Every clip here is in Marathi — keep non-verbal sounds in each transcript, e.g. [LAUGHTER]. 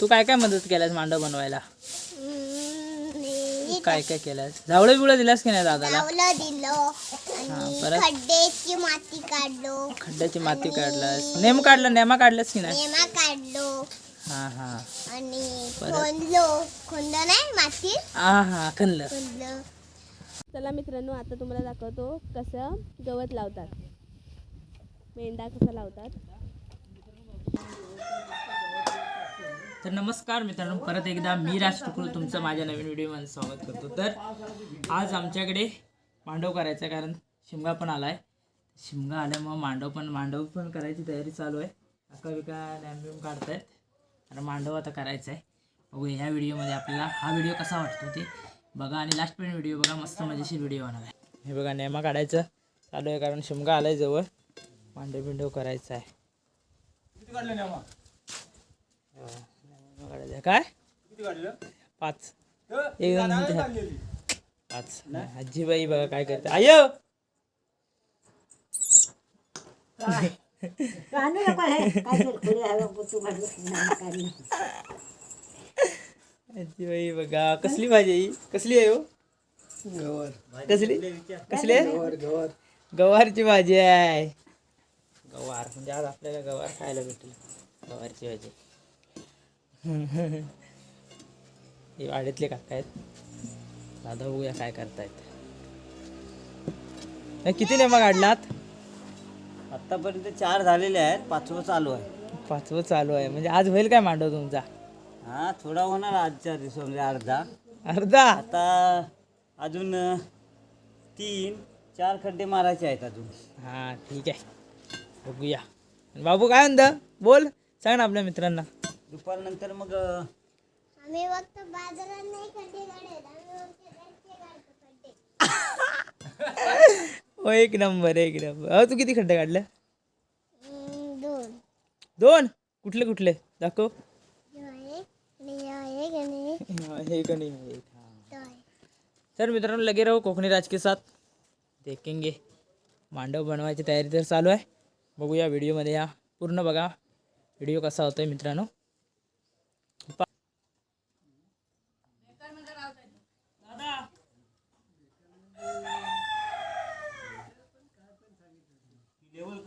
तू काय काय मदत केल्यास मांडव बनवायला? काय काय केल्यास? झावळे बिवळे दिल्यास की नाही दादाला? लावलं दिलं. हा, आणि परत? खड्ड्याची माती काढलो. खड्ड्याची माती काढलास. नेम काढला नेमा काढलास की नाही? नेमा काढलो. हा हा. आणि परत? खोंदलो. खोंद नाही माती? हा हा खणलं खोंदलं. चला मित्रांनो आता तुम्हाला दाखवतो कसं गवत लावतात. मेंढा कसा लावतात. तर नमस्कार मित्रांनो परत एकदा मी राज टुकरू तुमचं माझ्या नवीन व्हिडिओमध्ये स्वागत करतो. तर आज आमच्याकडे मांडव करायचं आहे कारण शिमगा पण आलाय. शिमगा आल्यामुळं मांडव पण मांडव पण करायची तयारी चालू आहे. अका बिका नॅम बिम काढतायत. आणि मांडव आता करायचं आहे. बघूया ह्या व्हिडिओमध्ये आपल्याला हा व्हिडिओ कसा वाटतो ते बघा आणि लास्ट पण व्हिडिओ बघा मस्त मजेशीर व्हिडिओ होणार आहे. हे बघा नेमा काढायचं चालू आहे कारण शिमगा आलाय जवळ. मांडव बिंडव करायचं आहे. हा, काढायचं. काय? पाच. एक. पाच. आजीबाई बघा काय करते. आयो! आजीबाई बघा कसली भाजी ही? कसली आहे हो? कसली? कसली आहे? गवारची भाजी आहे. गवार. म्हणजे आज आपल्याला गवार खायला भेटेल. गवारची भाजी. [LAUGHS] हे वाड्यातले काका आहेत. दादा बघूया काय करतायत. किती नेमा काढलात? आतापर्यंत चार झालेले आहेत पाचवं चालू आहे. पाचवं चालू आहे. म्हणजे आज होईल काय मांडव तुमचा? हा थोडा होणार आजच्या दिवसामध्ये अर्धा. अर्धा? आता अजून तीन चार खड्डे मारायचे आहेत अजून. हा ठीक आहे. बघूया. बाबू काय म्हणतं? बोल सांग ना आपल्या मित्रांना. दुपारनंतर मग आम्ही फक्त बाजारात नाही खड्डे काढत आम्ही फक्त घरचे काढतो खड्डे. हो एक नंबर एक नंबर. अहो तू किती खड्डे काढले? हम्म, दोन. दोन? कुठले कुठले? दाखव. आहे आणि आहे आणि हे का नाही हे एक, हा. तो आहे. तर मित्रांनो लगे रहो कोकणी राज के साथ. देखेंगे. मांडव बनवायची तयारी तर चालू आहे. बघूया व्हिडिओमध्ये या. पूर्ण बघा. व्हिडिओ कसा होतोय मित्रांनो. يقول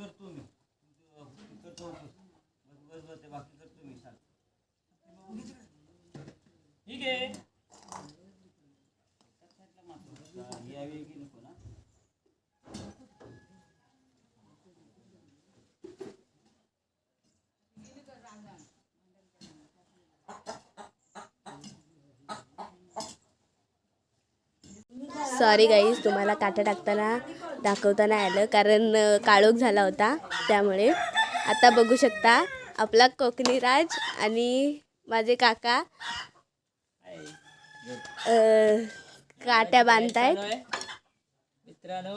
सॉरी गाईज तुम्हाला काटा टाकताना दाखवताना आलं. कारण काळोख झाला होता. त्यामुळे आता बघू शकता आपला कोकणी राज आणि माझे काका अ, काट्या बांधतायत. मित्रांनो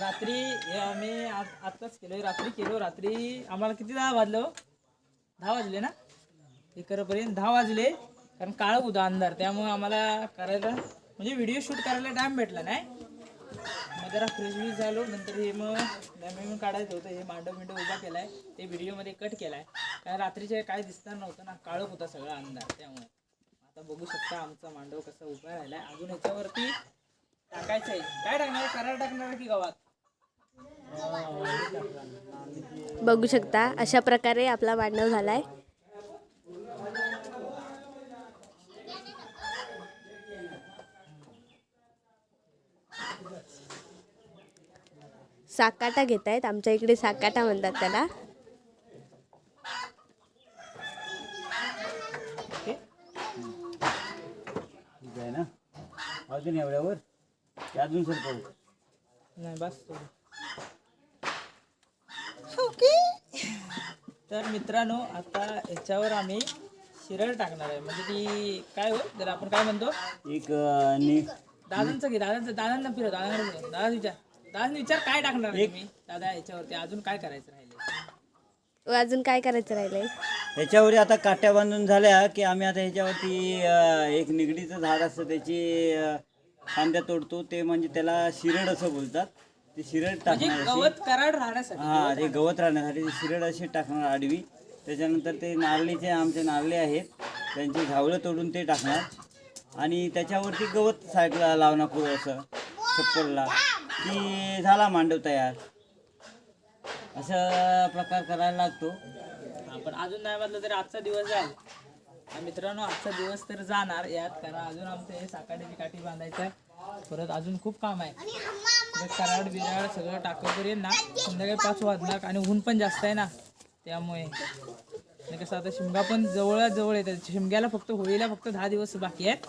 रात्री हे आम्ही आ- आत्ताच केलो रात्री केलो. रात्री आम्हाला किती दहा वाजलो हो? दहा वाजले ना? हे करेपर्यंत दहा वाजले. कारण काळ होता अंधार. त्यामुळे आम्हाला करायला म्हणजे व्हिडिओ शूट करायला टाइम भेटला नाही. मग जरा फ्रेश फ्रेश झालो नंतर हे मग डॅमेज काढायचं होतं हे मांडव मिंडव उभा केलाय ते व्हिडिओमध्ये कट केलाय. कारण रात्रीचे काय दिसणार नव्हतं ना काळोख होता सगळा अंधार त्यामुळे. आता बघू शकता आमचा मांडव कसा उभा राहिलाय. अजून ह्याच्यावरती टाकायचं आहे काय टाकणार? करार टाकणार की गावात? बघू शकता अशा प्रकारे आपला मांडव झालाय. साकाटा घेत आहेत आमच्या इकडे साकाटा म्हणतात त्याला. अजून एवढ्यावर. अजून सर पाहू नाही बस. तर मित्रांनो आता याच्यावर आम्ही शिरळ टाकणार आहे. म्हणजे ती काय हो? जर आपण काय म्हणतो? एक दादांचं घे दादांचं दादांना फिरव दादांना फिरव. दादा विचार विचार काय टाकणार आहे तुम्ही दादा याच्यावरती अजून काय करायचं राहिले व अजून काय करायचं राहिलंय? ह्याच्यावर आता काट्या बांधून झाल्या की आम्ही आता ह्याच्यावरती अं, एक निगडीचं झाड असतं त्याची अं, फांद्या तोडतो ते म्हणजे त्याला शिरड असं बोलतात. ते शिरड म्हणजे टाकणार अशी. गवत कराड राहण्यासाठी हा ते गवत राहण्यासाठी शिरड अशी टाकणार आडवी. त्याच्यानंतर ते नारळीचे आमचे नारळे आहेत. त्यांची झावळं तोडून ते टाकणार. आणि त्याच्यावरती गवत साईडला लावणार पुढं असं छप्परला. की झाला मांडव तयार. असा प्रकार करायला लागतो. आपण अजून नाही म्हटलं तरी आजचा दिवस जाईल मित्रांनो आजचा दिवस तर जाणार यात कारण अजून आमचं हे काठी बांधायचं आहे. परत अजून खूप काम आहे. आणि कराड बिराड सगळं टाकोपर्यंत ना संध्याकाळी पाच वाजणार आणि ऊन पण जास्त आहे ना त्यामुळे. आणि कसं आता शिमगा पण जवळ जवळ येतात शिमग्याला फक्त होळीला फक्त दहा दिवस बाकी आहेत.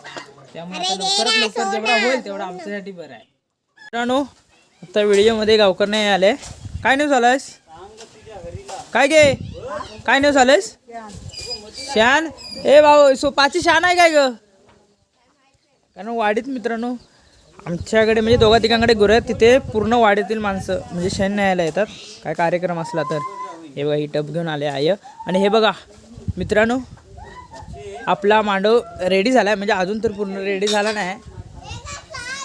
त्यामुळे आता लवकरात लवकर जेवढा होईल तेवढा आमच्यासाठी बरं आहे. मित्रांनो आता व्हिडिओमध्ये गावकर नाही आले काय नाही झालंस काय गे? काय नाही झालंस शान? ए भाऊ सो पाची शान आहे काय ग? कारण वाडीत मित्रांनो आमच्याकडे म्हणजे दोघा तिघांकडे गुरं आहेत तिथे पूर्ण वाडीतील माणसं म्हणजे शेण न्यायला येतात. काय कार्यक्रम असला तर. हे बघा ही टप घेऊन आले आय. आणि हे बघा मित्रांनो आपला मांडव रेडी झाला आहे म्हणजे अजून तर पूर्ण रेडी झाला नाही.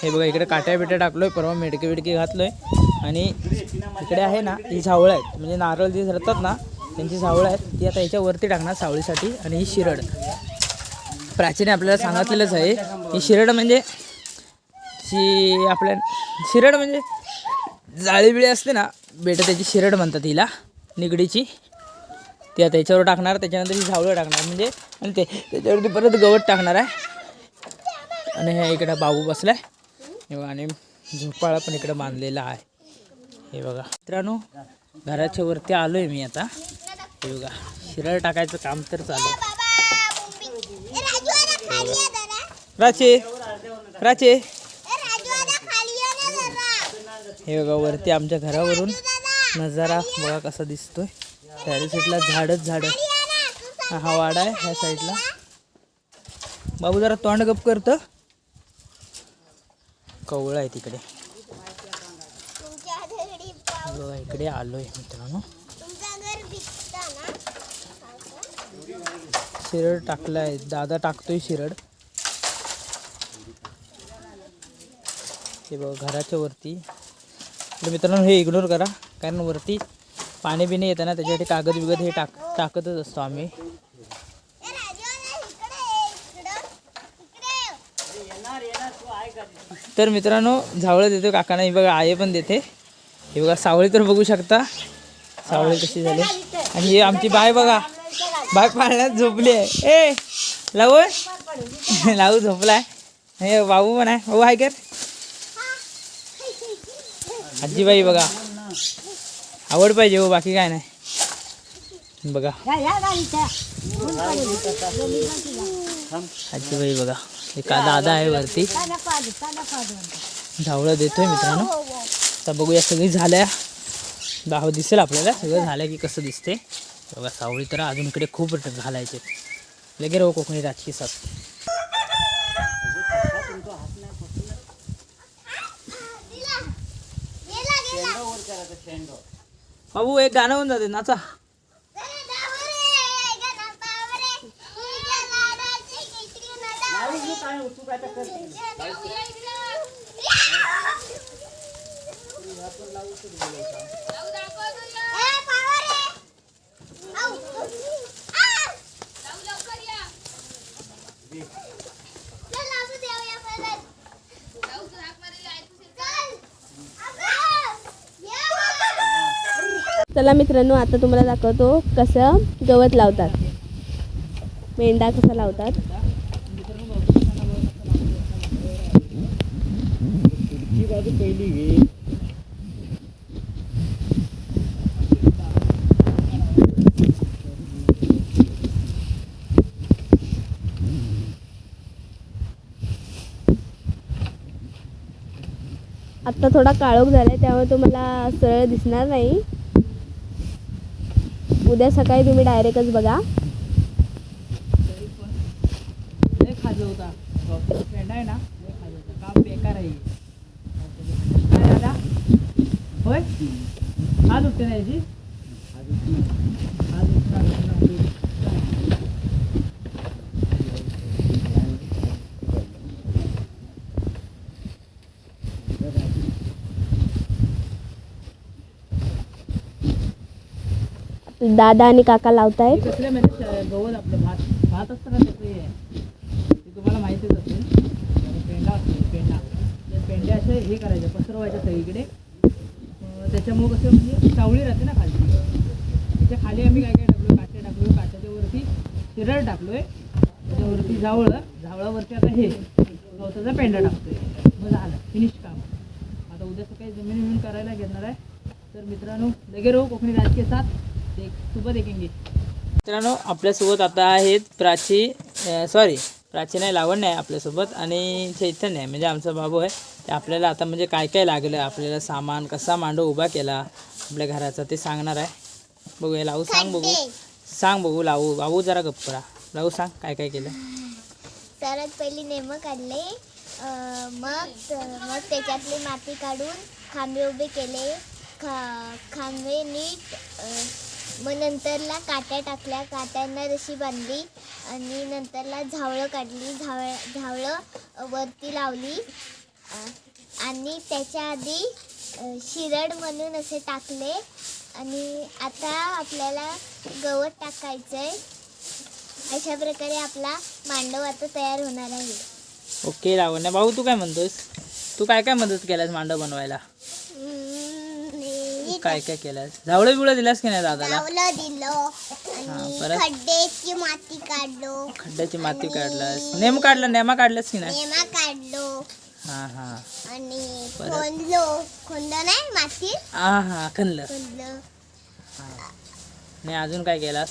हे बघा इकडे काट्या बिट्या टाकलोय परवा मेडके बिडके घातलोय. आणि इकडे आहे ना ही झावळं आहेत. म्हणजे नारळ जे धरतात ना त्यांची झावळं आहेत. ती आता याच्यावरती टाकणार सावळीसाठी आणि ही शिरड. प्राचीने आपल्याला सांगितलेलंच आहे. ही शिरड म्हणजे ची आपल्या शिरड म्हणजे जाळी बिळी असते ना बेटा त्याची शिरड म्हणतात हिला निगडीची. ती आता याच्यावर टाकणार त्याच्यानंतर ही झावळं टाकणार. म्हणजे आणि ते त्याच्यावरती परत गवत टाकणार आहे. आणि हे इकडं बाबू आहे हे बघा आणि झोपाळा पण इकडं बांधलेला आहे. हे बघा. मित्रांनो घराच्या वरती आलो आहे मी आता. हे बघा शिरड टाकायचं काम तर चालू आहे. राचे राचे हे बघा वरती आमच्या घरावरून नजारा बघा कसा दिसतोय. त्या साईडला झाडच झाड. हा वाडा आहे ह्या साईडला. बाबू जरा तोंड गप करतं. कवळ आहे तिकडे. इकडे आलोय मित्रांनो. शिरड टाकलाय. दादा टाकतोय शिरड. हे बघा घराच्या वरती. तर मित्रांनो हे इग्नोर करा. कारण वरती पाणी बिणी येतं ना त्याच्यासाठी कागद बिगद हे टाक टाकतच असतो आम्ही ए, राजू आता इकडे ये, इकडं. इकडे ये. तर मित्रांनो झावळं देतो काकांना. हे बघा आये पण देते. हे बघा सावळी तर बघू शकता. सावळी कशी झाली. आणि हे आमची बाय बघा. बाय पाळण्यात झोपली आहे. ए लावू [LAUGHS] लावू झोपलाय. हे बाबू पण आहे बाबू हाय कर. आजीबाई बघा. आवड पाहिजे हो बाकी काय नाही. बघा. आजीबाई बघा हे का दादा आहे वरती. झावळं देतोय मित्रांनो. आता बघूया सगळी झाल्या. दाव दिसेल आपल्याला सगळं झालं की कसं दिसते बघा सावळी तर अजून इकडे खूप घालायचे. लगे राहू कोकणी राजकी सास दिला. बाबू एक गाणं होऊन जाते नाचा. चला मित्रांनो आता तुम्हाला दाखवतो कसं गवत लावतात. मेंढा कसा लावतात. ही पहिली घे आत्ता थोडा काळोख झालाय त्यामुळे तुम्हाला सरळ दिसणार नाही. उद्या सकाळी तुम्ही डायरेक्टच बघा. लय खाजं होता. पेंडा आहे ना? बेकार आहे. होय? आज उठते ना याची आज दादा आणि काका लावतायत. कसले म्हणजे श- गवत आपलं भात. भात असतं ना त्याचं हे. ते तुम्हाला माहितीच असेल. पेंडा असतो पेंडा. ते पेंडे असे हे करायचे पसरवायचे सगळीकडे. त्याच्यामुळं कसं म्हणजे सावळी राहते ना खाली त्याच्याखाली आम्ही काय काय टाकलो काटे टाकलो काट्याच्या वरती शिरड टाकलोय. त्याच्यावरती झावळं झावळावरती आता हे गवताचा पेंडा टाकतोय. मग झालं. फिनिश काम. आता उद्या सकाळी जमीन विमीन करायला घेणार आहे. तर मित्रांनो लगे राहू कोकणी राजकीय साथ. देख सोबत देखेंगे. मित्रांनो आपल्यासोबत आता आहेत प्राची सॉरी प्राची नाही लावण्य आहे आपल्यासोबत आणि चैतन्य आहे. म्हणजे आमचा बाबू आहे. ते आपल्याला आता म्हणजे काय काय लागलं आपल्याला सामान कसा मांडव उभा केला आपल्या घराचा ते सांगणार आहे. बघूया लावू सांग बघू सांग बघू लावू. बाबू जरा गप्प करा लावू सांग काय काय केलं. सर्वात पहिली नेमं काढले. मग मग त्याच्यातली माती काढून खांबे उभे केले. खा खांबे नीट मग नंतरला काट्या टाकल्या काट्यांना रशी बांधली आणि नंतरला झावळं काढली झावळ झावळं वरती लावली. आणि त्याच्या आधी शिरड म्हणून असे टाकले. आणि आता आपल्याला गवत टाकायचं आहे अशा प्रकारे आपला मांडव आता तयार होणार आहे. ओके लावण्य भाऊ तू काय म्हणतोस? तू काय काय मदत केलास मांडव बनवायला? काय काय केलास झावळं बिवळं दिलास की नाही दादाला? लावलं दिलं. आणि परत? खड्ड्याची माती काढलो. खड्ड्याची माती काढलास. नेम काढला नेमा काढलास की नाही? नेमा काढलो. हा हा. आणि परत? खोंदलो. खोंद नाही माती? हा हा खणलं खोंदलं. नाही अजून काय केलास?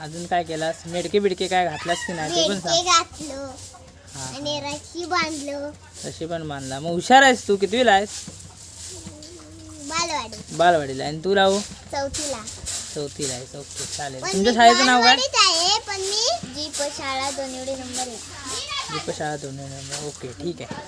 अजून काय केलास? मेडके बिडके काय घातलास की नाही? ते पण सांग. घातलो. हा आणि बांधलो. तशी पण बांधला. मग हुशार आहेस तू. कितवीला आहेस? बालवाडी. बालवाडीला. आणि तू राहू? चौथीला. चौथीला आहेस ओके चालेल. पण तुमच्या मी शाळेचं नाव काय? बालवाडीत आहे पण मी जीप शाळा दोन्हीवडे नंबर एक दीप शाळा दोन ओके ठीक आहे.